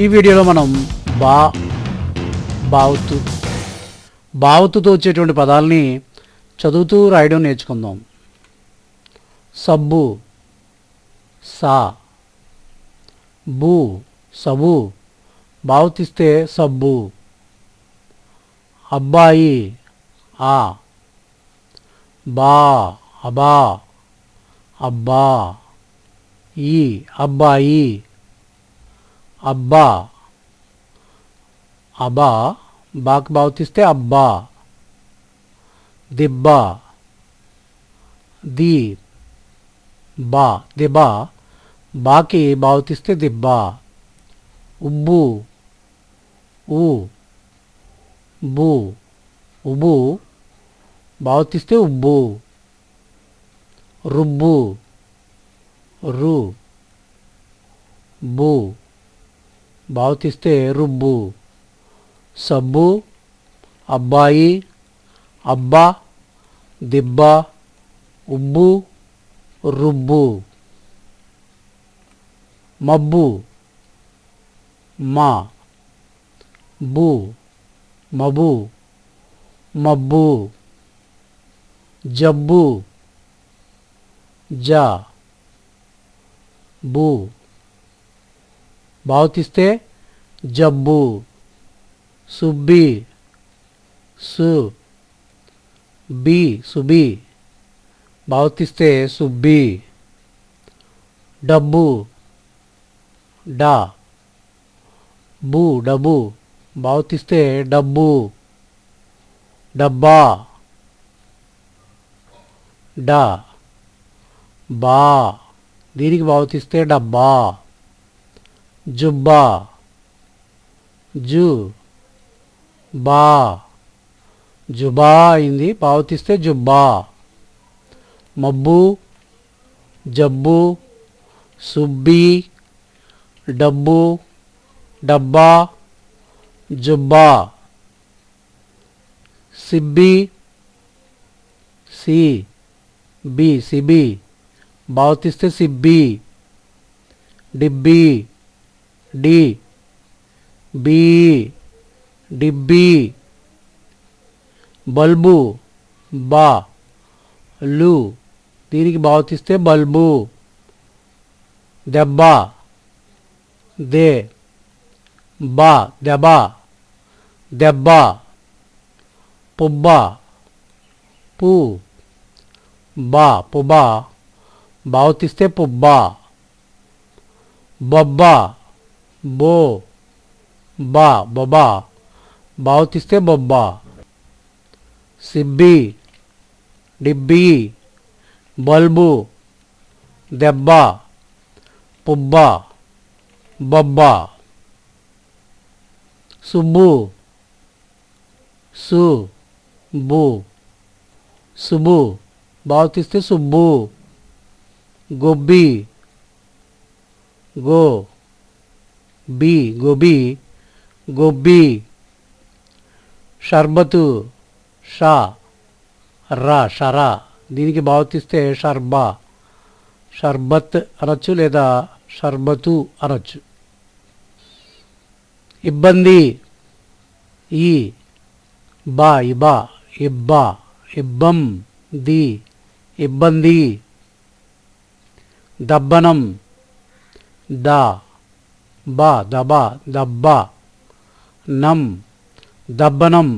ఈ వీడియోలో మనం బా బావుతు బావుతుతో వచ్చేటువంటి పదాలని చదువుతూ రాయడం నేర్చుకుందాం. సబ్బు సా బూ సబు బావుతిస్తే సబ్బు అబ్బాయి ఆ బా అబా అబ్బా ఈ అబ్బాయి అబ్బా అబా బాకి బావుతిస్తే అబ్బా దిబ్బ ది బా దిబా బాకి బావుతిస్తే దిబ్బ ఉబ్బు ఊ బు ఉబు బావుతిస్తే ఉబ్బు రుబ్బు రు బు బావుతిస్తే రుబ్బు సబ్బు అబ్బాయి అబ్బా దిబ్బ ఉబ్బు రుబ్బు మబ్బు మా బు మబు మబ్బు జబ్బు జ బు భావతిస్తే జబ్బు సుబ్బి సు బి సుబి. భావతిస్తే సుబ్బి. డబ్బు డా. బు డబ్బు. భావతిస్తే డబ్బు. డబ్బా. డా. బా. దీనికి భావతిస్తే డబ్బా. జుబ్బా. జు. బా. జుబా అయింది. పావతిస్తే జుబ్బా. మబ్బు. జబ్బు. సుబ్బి. డబ్బు. డబ్బా. జుబ్బా. సిబ్బి. సి. బి. సిబి. బావతిస్తే సిబ్బి. డిబ్బి. డి బి డిబ్బి బల్బు బా లు. దీనికి భావతిస్తే బల్బు. దెబ్బ దే బా దెబ్బ దెబ్బ పుబ్బ పు బా పుబా భావతిస్తే పుబ్బా. బొబ్బ బో బా బొబా బావతిస్తే బొబ్బా సిబ్బి డిబ్బి బల్బు దెబ్బ పుబ్బ బొబ్బ సుబ్బు సు బు సుబ్బు బావతిస్తే సుబ్బు గొబ్బి గో బి గోబీ గొబ్బి షర్బతు షా రా షరా. దీనికి భావతిస్తే షర్బా. షర్బత్ అనొచ్చు లేదా షర్బతు అనొచ్చు. ఇబ్బంది. ఈ బా ఇబా ఇబ్బా ఇబ్బం ది ఇబ్బంది. దబ్బనం దా. బ దబా దబ్బా నం దబ్బనం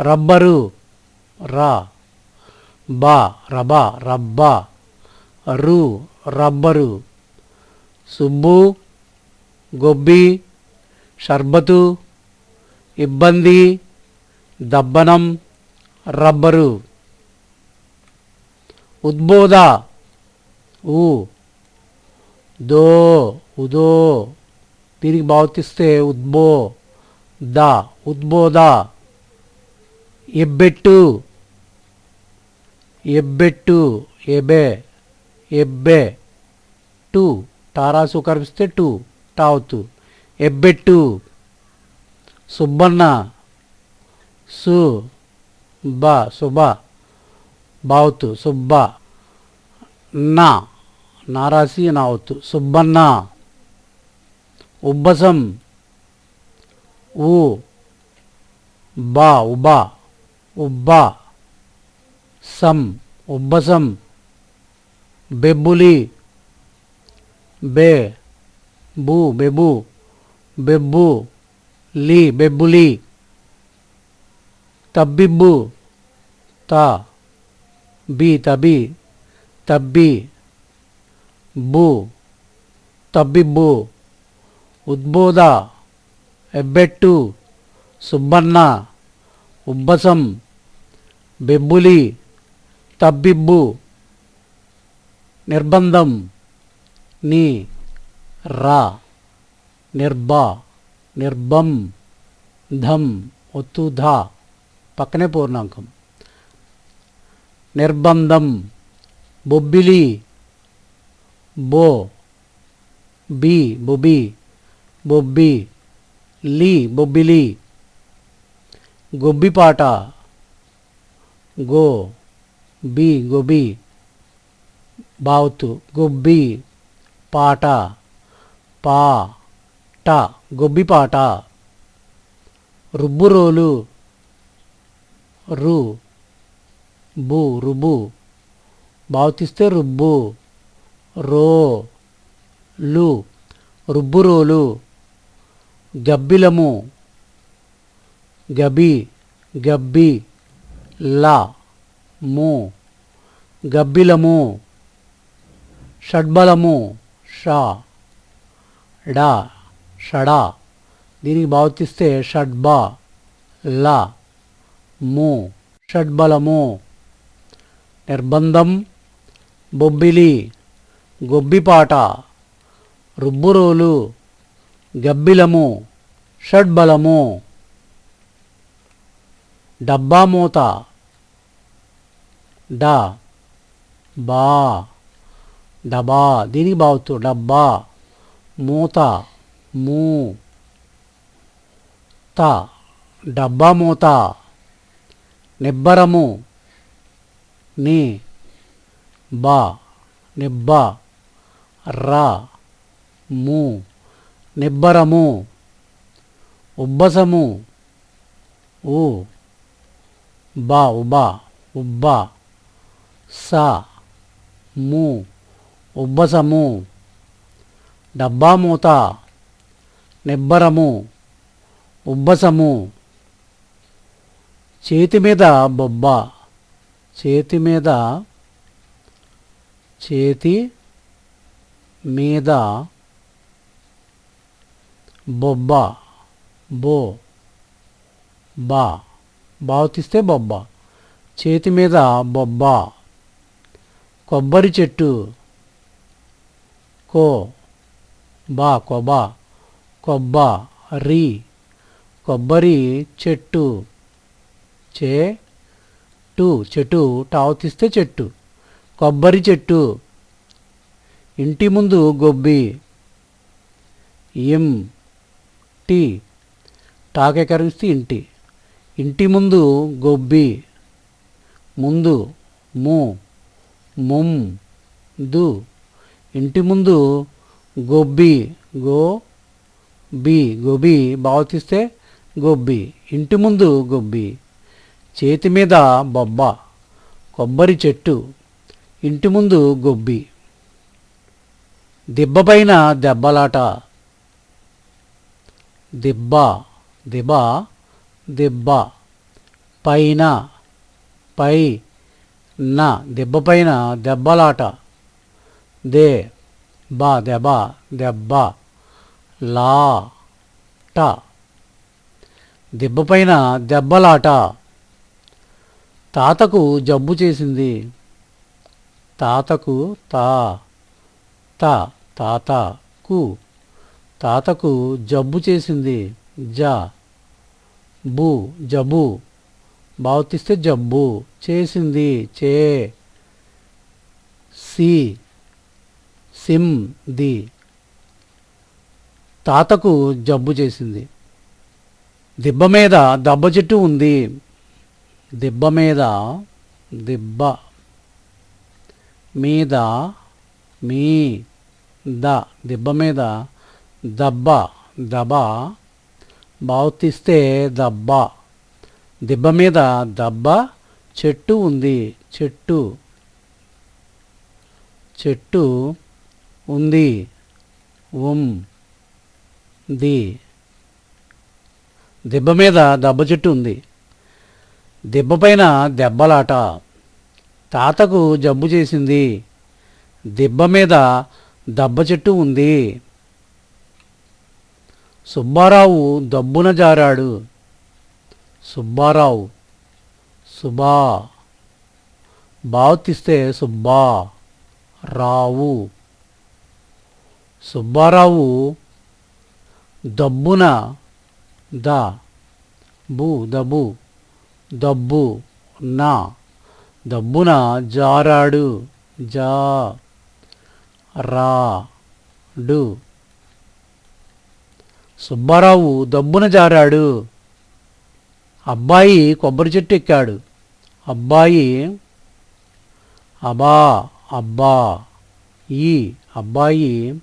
రబ్బరు రా బ రబ రబ్బా రు రబ్బరు సుబ్బు గొబ్బి షర్బతు ఇబ్బంది దబ్బనం రబ్బరు. ఉద్బోధ ఊ దో. ఉదో. దీనికి బావతిస్తే ఉద్బో ద. ఉద్బోధ ఎబ్బెట్టు. ఎబ్బెట్టు. ఎబే. ఎబ్బే. టు. టారాసు కరిపిస్తే టు. టావుతు ఎబ్బెట్టు. సుబ్బన్న. సు. బ. సుబ బావుతు సుబ్బ. నా. నారాసి నావుతు సుబ్బన్న. ఉబ్బసం ఊ బా ఉబా ఉబ్బా సం ఉబ్బసం బెబ్బులి బే బూ బెబు బెబ్బు లీ బెబ్బులి తబ్బిబ్బు తా బి తబి తబ్బి బు తబ్బిబ్బు ఉద్బోధ ఎబ్బెట్టు సుబ్బన్న ఉబ్బసం బెబ్బులి తబ్బిబ్బు నిర్బంధం నీ రా నిర్బా నిర్బం ధం ఒత్తు ధా పక్కనే పూర్ణాంకం. నిర్బంధం బొబ్బిలి బో బి బొబి బొబ్బి లీ బొబ్బిలి గొబ్బిపాట గో బి గొబి బావుతు గొబ్బి పాట పా ట గొబ్బిపాట. రుబ్బురోలు రు బు రుబు బావుతిస్తే రుబ్బు రో లు. రుబ్బురోలు గబ్బిలము. గబి గబ్బి లా ము. గబ్బిలము. షడ్బలము షా. డా షడా. దీనికి భావతిస్తే షడ్బా లా ము. షడ్బలము. నిర్బంధం బొబ్బిలి గొబ్బిపాట రుబ్బురోలు. గబ్బిలము షడ్బలము డబ్బా డ బా డబా దీనికి బావుతు డబ్బా మూత మూ త డబ్బా మూత నిబ్బరము ని బా నిబ్బ రా మూ నిబ్బరము ఉబ్బసము ఉ బా ఉబా ఉబ్బా సా ము ఉబ్బసము డబ్బా మూత నిబ్బరము ఉబ్బసము చేతి మీద బొబ్బ చేతి మీద చేతి మీద బొబ్బ బో బా బావుతిస్తే బొబ్బ చేతి మీద బొబ్బ కొబ్బరి చెట్టు కో బా కొబా కొబ్బ రి కొబ్బరి చెట్టు చే టు చెట్టు టావుతిస్తే చెట్టు. కొబ్బరి చెట్టు ఇంటి ముందు గొబ్బి. ఎం టి టాకెకరిస్తే ఇంటి. ఇంటి ముందు గొబ్బి ముందు ము ముం దు. ఇంటి ముందు గొబ్బి గో బి. గొబ్బి బావతిస్తే గొబ్బి. ఇంటి ముందు గొబ్బి. చేతి మీద బొబ్బ కొబ్బరి చెట్టు. ఇంటి ముందు గొబ్బి. దిబ్బపైన దెబ్బలాట. దిబ్బ దిబ దిబ్బ. పైన పై న దిబ్బ పైన దెబ్బలాట. దే బ దెబ దెబ్బ. లా ట. దెబ్బపైన దెబ్బలాట. తాతకు జబ్బు చేసింది. తాతకు తా. త తాతకు జబ్బు చేసింది. జ. బు. జబ్బు బావుతిస్తే జబ్బు. చేసింది. చే. సి. సిమ్. ది. తాతకు జబ్బు చేసింది. దిబ్బ మీద దబ్బ చెట్టు ఉంది. దిబ్బ మీద దిబ్బ. మీద మీ ద. దిబ్బ మీద దబ్బ దబా బావుతిస్తే దబ్బ. దిబ్బ మీద దబ్బ చెట్టు ఉంది చెట్టు. చెట్టు ఉంది ఉమ్ ది. దిబ్బ మీద దెబ్బ చెట్టు ఉంది. దిబ్బ పైన దెబ్బలాట. తాతకు జబ్బు చేసింది. దిబ్బ మీద దెబ్బ చెట్టు ఉంది. సుబ్బారావు దబ్బున జారాడు. సుబ్బారావు సుబా. బావతిస్తే సుబ్బా రావు. సుబ్బారావు దబ్బున ద బు దబు దబ్బు నా. దబ్బున జారాడు జా రా డు. సుబ్బారావు దబ్బున జారాడు. అబ్బాయి కొబ్బరి చెట్టు ఎక్కాడు. అబ్బాయి అబా అబ్బా ఈ అబ్బాయి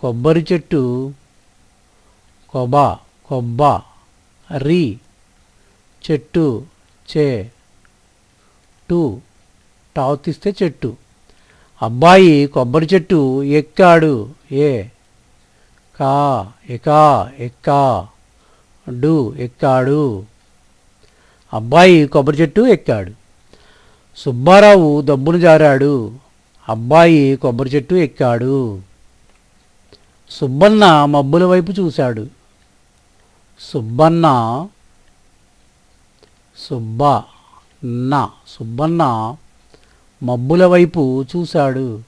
కొబ్బరి చెట్టు కొబా కొబ్బ రి చెట్టు చే టు టావుతిస్తే చెట్టు. అబ్బాయి కొబ్బరి చెట్టు ఎక్కాడు. ఏ కా ఎకా ఎక్కా డు ఎక్కాడు అబ్బాయి కొబ్బరి చెట్టు ఎక్కాడు. సుబ్బారావు దబ్బును జారాడు. అబ్బాయి కొబ్బరి చెట్టు ఎక్కాడు. సుబ్బన్న మబ్బుల వైపు చూశాడు. సుబ్బన్న సుబ్బ నా సుబ్బన్న మబ్బుల వైపు చూశాడు.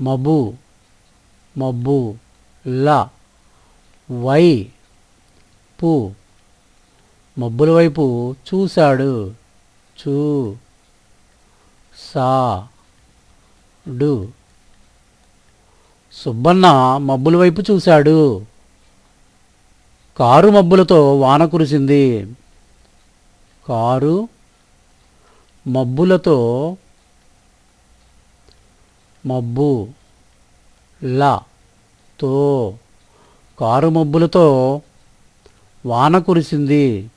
మబ్బు మబ్బు ల వై పు. మబ్బుల వైపు చూశాడు. చూ సా డు. సుబ్బన్న మబ్బుల వైపు చూశాడు. కారు మబ్బులతో వాన కురిసింది. కారు మబ్బులతో మబ్బు. ల తో. కారు మబ్బులతో వాన కురిసింది.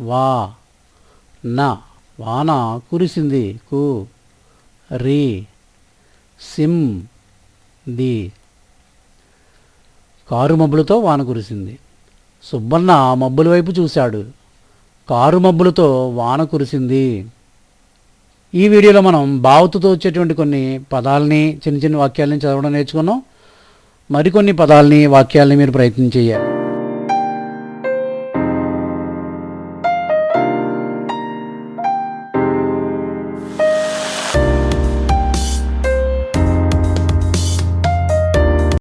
వా. నా వాన కురిసింది. కు. రి. సిమ్ ది కారు మబ్బులతో వాన కురిసింది. సుబ్బన్న మబ్బుల వైపు చూశాడు. కారు మబ్బులతో వాన కురిసింది. ఈ వీడియోలో మనం బావుతుతో వచ్చేటువంటి కొన్ని పదాలని చిన్న చిన్న వాక్యాలని చదవడం నేర్చుకున్నాం. మరికొన్ని పదాలని వాక్యాలని మీరు ప్రయత్నం చేయాలి.